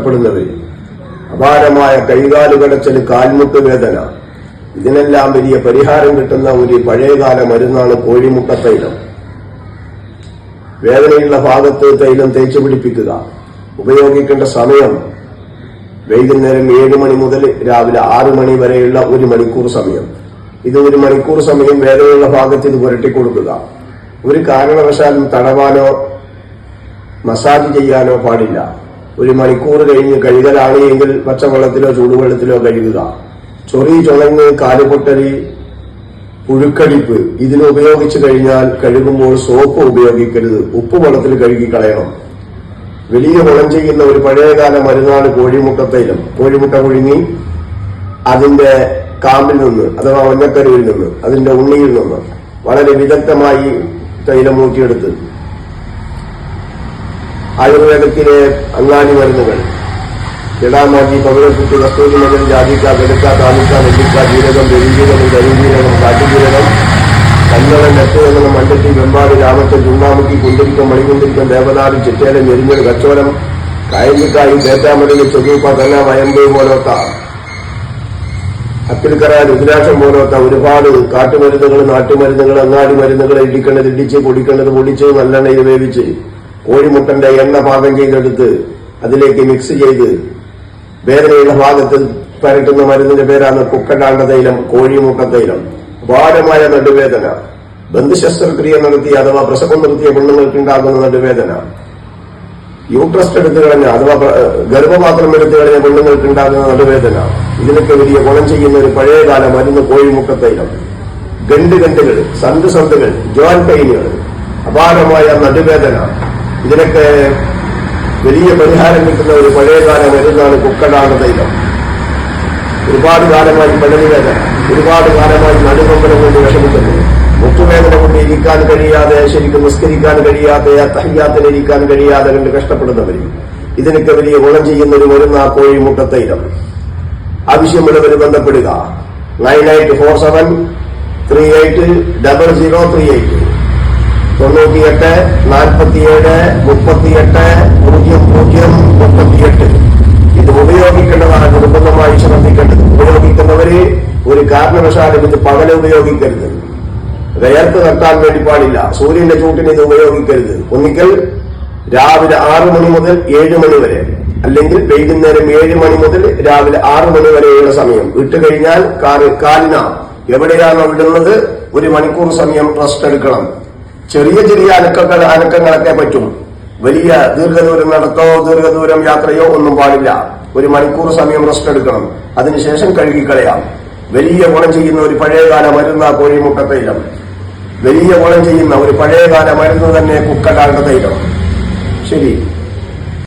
പ്പെടുന്നത് അപാരമായ കൈകാലുകടച്ചൽ കാൽമുട്ട് വേദന. ഇതിനെല്ലാം വലിയ പരിഹാരം കിട്ടുന്ന ഒരു പഴയകാല മരുന്നാണ് കോഴിമുട്ട തൈലം. വേദനയുള്ള ഭാഗത്ത് തൈലം തേച്ചു പിടിപ്പിക്കുക. ഉപയോഗിക്കേണ്ട സമയം വൈകുന്നേരം ഏഴ് മണി മുതൽ രാവിലെ ആറ് മണി വരെയുള്ള ഒരു മണിക്കൂർ സമയം. ഇത് ഒരു മണിക്കൂർ സമയം വേദനയുള്ള ഭാഗത്ത് ഇത് പുരട്ടിക്കൊടുക്കുക ഒരു കാരണവശാലും തടവാനോ മസാജ് ചെയ്യാനോ പാടില്ല. ഒരു മണിക്കൂർ കഴിഞ്ഞ് കഴുകലാണ് എങ്കിൽ പച്ചവെള്ളത്തിലോ ചൂടുവെള്ളത്തിലോ കഴുകുക. ചൊറി ചുളങ്ങ് കാലുപൊട്ടലി പുഴുക്കടിപ്പ് ഇതിന് ഉപയോഗിച്ചു കഴിഞ്ഞാൽ കഴുകുമ്പോൾ സോപ്പ് ഉപയോഗിക്കരുത്. ഉപ്പ് വെള്ളത്തിൽ കഴുകി കളയണം. വലിയ ഗുണം ചെയ്യുന്ന ഒരു പഴയകാല മരുന്നാണ് കോഴിമുട്ടത്തൈലം കോഴിമുട്ട പുഴുങ്ങി അതിന്റെ കാമ്പിൽ നിന്ന് അഥവാ ഒന്നക്കരുവിൽ നിന്ന് അതിന്റെ ഉണ്ണിയിൽ നിന്ന് വളരെ വിദഗ്ധമായി തൈലം ഊറ്റിയെടുത്ത് ആയുർവേദത്തിലെ അങ്ങാടി മരുന്നുകൾ. ജടാമാജി പവിഴക്കുട്ടി കസ്തൂരി മകൻ ജാതിക്ക കെടുക്ക താമിക്ക നെല്ലിക്ക ജീരകം പെരുംജീരകം കരിഞ്ജീരകം കാട്ടുജീരകം കന്നടം നെട്ടുകന്നണം മണ്ടത്തി വെമ്പാട് രാമത്തെ ചുണ്ണാമുക്കി കുണ്ടിരിക്കം മണികുണ്ടിരിക്കം ദേവനാട് ചിറ്റേലം നെരിഞ്ഞൽ കച്ചോലം കായലിക്കായി തേറ്റാമടലി ചെറുപ്പ കന്ന വയമ്പ് പോലോത്ത അക്കിൽക്കര രുദ്രാക്ഷം പോലോത്ത ഒരുപാട് കാട്ടുമരുന്നുകൾ നാട്ടുമരുന്നുകൾ അങ്ങാടി മരുന്നുകൾ ഇടിക്കേണ്ടത് ഇടിച്ച് പൊടിക്കേണ്ടത് പൊടിച്ച് നല്ലെണ്ണയിൽ വേവിച്ച് കോഴിമുട്ടന്റെ എണ്ണ പാകം ചെയ്തെടുത്ത് അതിലേക്ക് മിക്സ് ചെയ്ത് വേദനയുടെ ഭാഗത്ത് പരട്ടുന്ന മരുന്നിന്റെ പേരാണ് കുക്കണ്ടാണ്ട തൈലം കോഴിമുട്ട തൈലം. അപാരമായ നടുവേദന. ബന്ധുശസ്ത്രക്രിയ നടത്തിയ അഥവാ പ്രസവം നിർത്തിയ പെണ്ണുങ്ങൾക്കുണ്ടാകുന്ന നടുവേദന. യൂട്രസ്റ്റ് എടുത്തു കളഞ്ഞ അഥവാ ഗർഭപാത്രം എടുത്തു കളഞ്ഞ പെണ്ണുങ്ങൾക്കുണ്ടാകുന്ന നടുവേദന. ഇതിനൊക്കെ വലിയ ഗുണം ചെയ്യുന്ന ഒരു പഴയകാല മരുന്ന് കോഴിമുട്ട തൈലം. ഗണ്ട് ഗണ്ടുകൾ സന്ത് ജോയിന്റ് പെയിനുകൾ. അപാരമായ നടുവേദന. ഇതിനൊക്കെ വലിയ പരിഹാരം കിട്ടുന്ന ഒരു പഴയകാല മരുന്നാണ് കുക്കടാണ് തൈലം ഒരുപാട് കാലമായി പഴനിവേദന ഒരുപാട് കാലമായി നടുകൊമ്പനം കൊണ്ട് വിഷമിക്കുന്നു. മുട്ടുവേദന കൊണ്ട് ഇരിക്കാൻ കഴിയാതെ ശരിക്കും നിസ്കരിക്കാൻ കഴിയാതെ തഹയ്യാത്തിന് ഇരിക്കാൻ കഴിയാതെ കണ്ട് കഷ്ടപ്പെടുന്നവരും ഇതിനൊക്കെ വലിയ ഗുണം ചെയ്യുന്ന ഒരു മരുന്ന് ആ കോഴിമുട്ട തൈലം. ആവശ്യമുള്ളവർ ബന്ധപ്പെടുക. Nine eight four seven three eight double zero three eight. തൊണ്ണൂറ്റിയെട്ട് നാൽപ്പത്തിയേഴ് മുപ്പത്തിയെട്ട് പൂജ്യം പൂജ്യം മുപ്പത്തിയെട്ട്. ഇത് ഉപയോഗിക്കേണ്ടതാണ്. നിർബന്ധമായി ശ്രദ്ധിക്കേണ്ടത്. ഉപയോഗിക്കുന്നവര് ഒരു കാരണവശാലും ഇത് പകല ഉപയോഗിക്കരുത്. വിയർത്ത് നിർത്താൻ വേണ്ടി പാടില്ല. സൂര്യന്റെ ചൂട്ടിന് ഇത് ഉപയോഗിക്കരുത്. ഒന്നിക്കൽ രാവിലെ ആറ് മണി മുതൽ ഏഴ് മണി വരെ അല്ലെങ്കിൽ വൈകുന്നേരം ഏഴ് മണി മുതൽ രാവിലെ ആറ് മണി വരെയുള്ള സമയം. വിട്ടുകഴിഞ്ഞാൽ കഴിഞ്ഞാൽ കാലിന. എവിടെയാണോ വിടുന്നത് ഒരു മണിക്കൂർ സമയം റെസ്റ്റ് എടുക്കണം. ചെറിയ ചെറിയ അനക്കങ്ങൾ അനക്കങ്ങളൊക്കെ പറ്റും. വലിയ ദീർഘദൂരം നടത്തോ ദീർഘദൂരം യാത്രയോ ഒന്നും പാടില്ല. ഒരു മണിക്കൂർ സമയം റെസ്റ്റ് എടുക്കണം. അതിനുശേഷം കഴുകിക്കളയാം. വലിയ ഗുണം ചെയ്യുന്ന ഒരു പഴയകാല മരുന്ന കോഴിമുട്ട തൈലം. വലിയ ഗുണം ചെയ്യുന്ന ഒരു പഴയകാല മരുന്ന് തന്നെ കുക്കടാണ്ട തൈലം. ശരി.